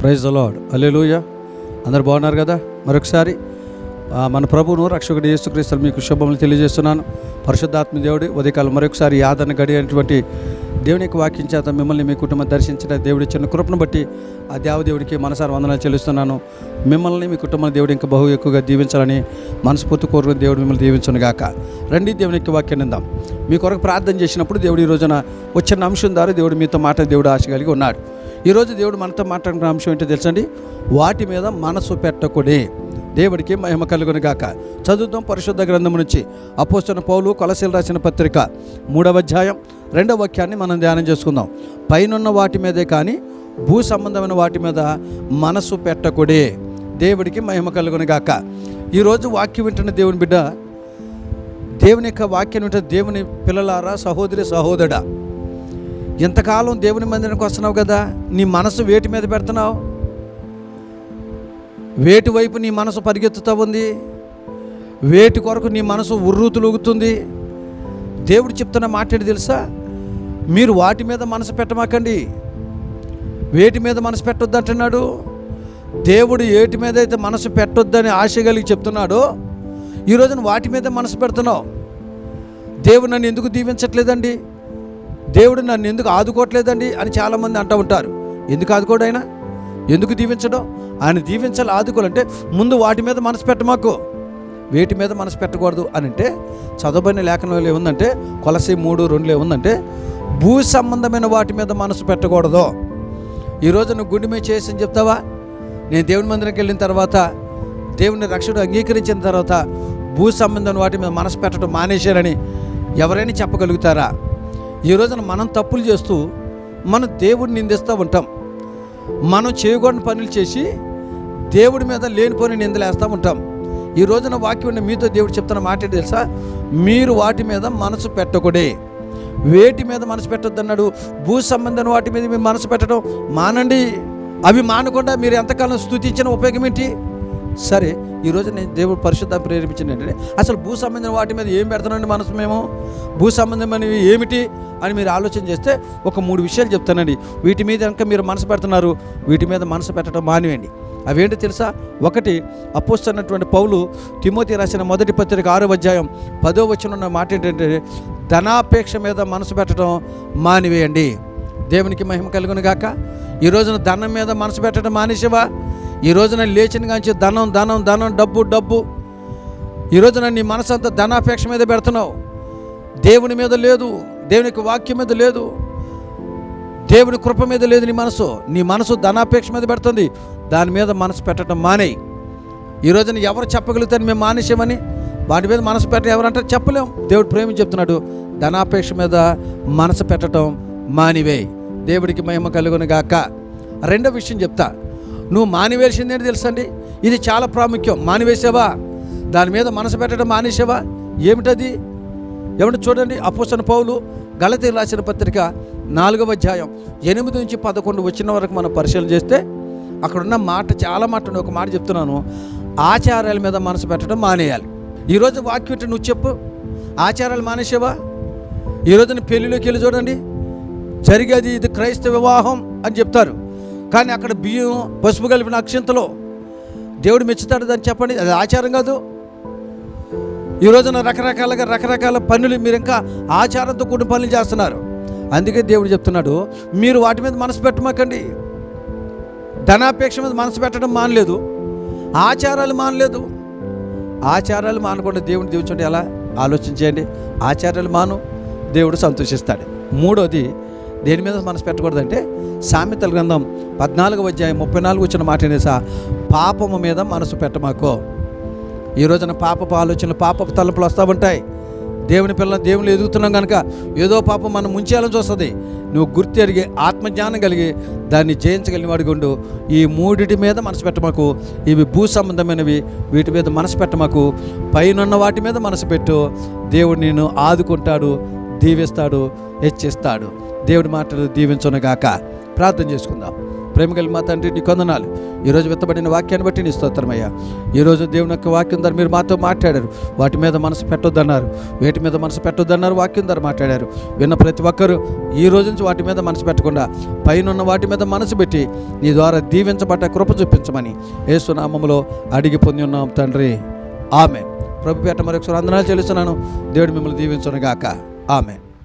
Praise అలాడ్ hallelujah అందరు బాగున్నారు కదా? మరొకసారి మన ప్రభువును రక్షకుడు యేసుక్రీస్తులు మీకు శుభములు తెలియజేస్తున్నాను. పరిశుద్ధాత్మ దేవుడి ఉదయకాలం మరొకసారి యాదన గడి అనేటువంటి దేవుని యొక్క వాక్యం చేత మిమ్మల్ని మీ కుటుంబం దర్శించిన దేవుడి చిన్న కృపను బట్టి ఆ దేవదేవుడికి మనసారి వందనాలు చెల్లిస్తున్నాను. మిమ్మల్ని మీ కుటుంబం దేవుడు ఇంకా బహు ఎక్కువగా దీవించాలని మనస్ఫూర్తి కోరుకుని దేవుడు మిమ్మల్ని దీవించను గాక. రండి దేవుని యొక్క వాక్యాన్ని నిందాం మీ కొరకు ప్రార్థన చేసినప్పుడు దేవుడు ఈ రోజున వచ్చిన అంశం ద్వారా దేవుడు మీతో మాట దేవుడు ఆశ కలిగి ఉన్నాడు. ఈరోజు దేవుడు మనతో మాట్లాడుకున్న అంశం ఏంటో తెలుసండి? వాటి మీద మనసు పెట్టకుడే. దేవుడికి మహిమ కలుగును గాక. చదువుతాం పరిశుద్ధ గ్రంథం నుంచి. అపోస్తున్న పౌలు కొలసీలు రాసిన పత్రిక మూడవ అధ్యాయం రెండవ వాక్యాన్ని మనం ధ్యానం చేసుకుందాం. పైనున్న వాటి మీదే కానీ భూ సంబంధమైన వాటి మీద మనసు పెట్టకుడే. దేవుడికి మహిమ కలుగును గాక. ఈరోజు వాక్యం వింటున్న దేవుని బిడ్డ దేవుని యొక్క వాక్యం వింటే దేవుని పిల్లలారా సహోదరి సహోదరుడా ఇంతకాలం దేవుని మందిరానికి వస్తున్నావు కదా? నీ మనసు వేటి మీద పెడుతున్నావు? వేటి వైపు నీ మనసు పరిగెత్తుతూ ఉంది? వేటి కొరకు నీ మనసు ఉర్రూతులుగుతుంది దేవుడు చెప్తున్న మాట్లాడి తెలుసా? మీరు వాటి మీద మనసు పెట్టమాకండి. వేటి మీద మనసు పెట్టొద్దు అంటున్నాడు. దేవుడు ఏటి మీద అయితే మనసు పెట్టొద్దని ఆశ కలిగి చెప్తున్నాడో ఈ రోజున వాటి మీద మనసు పెడుతున్నావు. దేవుడు నన్ను ఎందుకు దీవించట్లేదండి? దేవుడు నన్ను ఎందుకు ఆదుకోవట్లేదండి అని చాలామంది అంటూ ఉంటారు. ఎందుకు ఆదుకోడు ఆయన? ఎందుకు దీవించడం? ఆయన దీవించాలి ఆదుకోవాలంటే ముందు వాటి మీద మనసు పెట్టమాకు. వేటి మీద మనసు పెట్టకూడదు అని అంటే చదవబడిన లేఖనంలో ఏముందంటే కొలసి మూడు రెండులో ఏముందంటే భూ సంబంధమైన వాటి మీద మనసు పెట్టకూడదు. ఈరోజు నువ్వు గుండె మీద చేసి అని చెప్తావా? నేను దేవుని మందిరంకి వెళ్ళిన తర్వాత దేవుని రక్షణ అంగీకరించిన తర్వాత భూ సంబంధం వాటి మీద మనసు పెట్టడం మానేశారని ఎవరైనా చెప్పగలుగుతారా? ఈ రోజున మనం తప్పులు చేస్తూ మనం దేవుడిని నిందిస్తూ ఉంటాం. మనం చేయకూడని పనులు చేసి దేవుడి మీద లేనిపోని నిందలేస్తూ ఉంటాం. ఈ రోజున వాక్యం మీతో దేవుడు చెప్తున్న మాట తెలుసా? మీరు వాటి మీద మనసు పెట్టకూడే వేటి మీద మనసు పెట్టొద్దన్నాడు. భూ సంబంధం వాటి మీద మీరు మనసు పెట్టడం మానండి. అవి మానకుండా మీరు ఎంతకాలం స్థుతించిన ఉపయోగం ఏంటి? సరే ఈరోజు నేను దేవుడు పరిశుద్ధ ప్రేరేపించింది ఏంటంటే అసలు భూ సంబంధం వాటి మీద ఏం పెడతానండి మనసు మేము? భూ సంబంధమైనవి ఏమిటి అని మీరు ఆలోచన చేస్తే ఒక మూడు విషయాలు చెప్తానండి. వీటి మీద కనుక మీరు మనసు పెడుతున్నారు వీటి మీద మనసు పెట్టడం మానివేయండి అవేంటి తెలుసా? ఒకటి అపోస్తున్నటువంటి పౌలు తిమోతి రాసిన మొదటి పత్రిక ఆరో అధ్యాయం పదో వచ్చిన ఉన్న మాట ఏంటంటే ధనాపేక్ష మీద మనసు పెట్టడం మానివేయండి. దేవునికి మహిమ కలుగును గాక. ఈ రోజున ధనం మీద మనసు పెట్టడం మానేసేవా? ఈ రోజున లేచిన కాంచి ధనం ధనం ధనం డబ్బు డబ్బు. ఈ రోజున నీ మనసు అంతా ధనాపేక్ష మీద పెడుతున్నావు. దేవుని మీద లేదు దేవునికి వాక్యం మీద లేదు. దేవుని కృప మీద లేదు నీ మనసు. నీ మనసు ధనాపేక్ష మీద పెడుతుంది. దాని మీద మనసు పెట్టడం మానేయి. ఈ రోజున ఎవరు చెప్పగలుగుతారు మేము మానేసామని వాటి మీద మనసు పెట్ట ఎవరంటారు? చెప్పలేం. దేవుడు ప్రేమ చెప్తున్నాడు ధనాపేక్ష మీద మనసు పెట్టడం మానివేయి. దేవుడికి మహిమ కలుగును గాక. రెండో విషయం చెప్తా. నువ్వు మానివేసిందేంటి తెలుసండి? ఇది చాలా ప్రాముఖ్యం. మానివేసావా? దాని మీద మనసు పెట్టడం మానేసావా? ఏమిటది? ఏమిటి చూడండి అపోసన పౌలు గలతి రాసిన పత్రిక నాలుగవ అధ్యాయం ఎనిమిది నుంచి పదకొండు వచ్చిన వరకు మనం పరిశీలన చేస్తే అక్కడున్న మాట చాలా మాట ఒక మాట చెప్తున్నాను. ఆచారాల మీద మనసు పెట్టడం మానేయాలి. ఈరోజు వాక్యం ఏంటి నువ్వు చెప్పు. ఆచారాలు మానేసావా? ఈరోజు నీ పెళ్ళిలోకి వెళ్ళి చూడండి. జరిగేది ఇది క్రైస్తవ వివాహం అని చెప్తారు. కానీ అక్కడ బియ్యం పసుపు కలిపిన అక్షింతలో. దేవుడు మెచ్చుతాడు దాన్ని చెప్పండి. అది ఆచారం కాదు. ఈ రోజున రకరకాలుగా రకరకాల పనులు మీరు ఇంకా ఆచారంతో కూడిన పనులు చేస్తున్నారు. అందుకే దేవుడు చెప్తున్నాడు మీరు వాటి మీద మనసు పెట్టమాకండి. ధనాపేక్ష మీద మనసు పెట్టడం మానలేదు. ఆచారాలు మానలేదు. ఆచారాలు మానకుండా దేవుని దీవించండి ఎలా? ఆలోచించేయండి. ఆచారాలు మాను దేవుడు సంతోషిస్తాడు. మూడోది దేని మీద మనసు పెట్టకూడదంటే సామెతల గ్రంథం పద్నాలుగు అధ్యాయం ముప్పై నాలుగు వచ్చిన మాట అనేసా పాపము మీద మనసు పెట్టమాకో. ఈ రోజున పాపపు ఆలోచనలు పాపపు తలంపులు వస్తూ ఉంటాయి. దేవుని పిల్లలు దేవుని ఎదుగుతున్నాం కనుక ఏదో పాపం మనం ముంచేయాలని చూస్తుంది. నువ్వు గుర్తెరిగి ఆత్మజ్ఞానం కలిగి దాన్ని జయించగలిగిన వాడుగుండు ఈ మూడిటి మీద మనసు పెట్టమాకు. ఇవి భూ సంబంధమైనవి వీటి మీద మనసు పెట్టమాకు. పైనున్న వాటి మీద మనసు పెట్టు. దేవుడు నేను ఆదుకుంటాడు. దీవిస్తాడు హెచ్చిస్తాడు. దేవుడి మాటలు దీవించునగాక. ప్రార్థన చేసుకుందాం. ప్రేమ మా తండ్రి నీ కొందనాలు. ఈరోజు విత్తబడిన వాక్యాన్ని బట్టి నీ స్తోత్రమయ్యా. ఈరోజు దేవుని యొక్క వాక్యం ద్వారా మీరు మాతో మాట్లాడారు. వాటి మీద మనసు పెట్టొద్దన్నారు. వేటి మీద మనసు పెట్టొద్దన్నారు వాక్యం ద్వారా మాట్లాడారు. విన్న ప్రతి ఒక్కరూ ఈ రోజు నుంచి వాటి మీద మనసు పెట్టకుండా పైన వాటి మీద మనసు పెట్టి నీ ద్వారా దీవించబడ్డ కృప చూపించమని ఏసునామములో అడిగి పొంది ఉన్నాం తండ్రి. ఆమె ప్రభుపేట మరొకసారి వందనాలు చెల్లిస్తున్నాను. దేవుడు మిమ్మల్ని దీవించునుగాక. ఆమె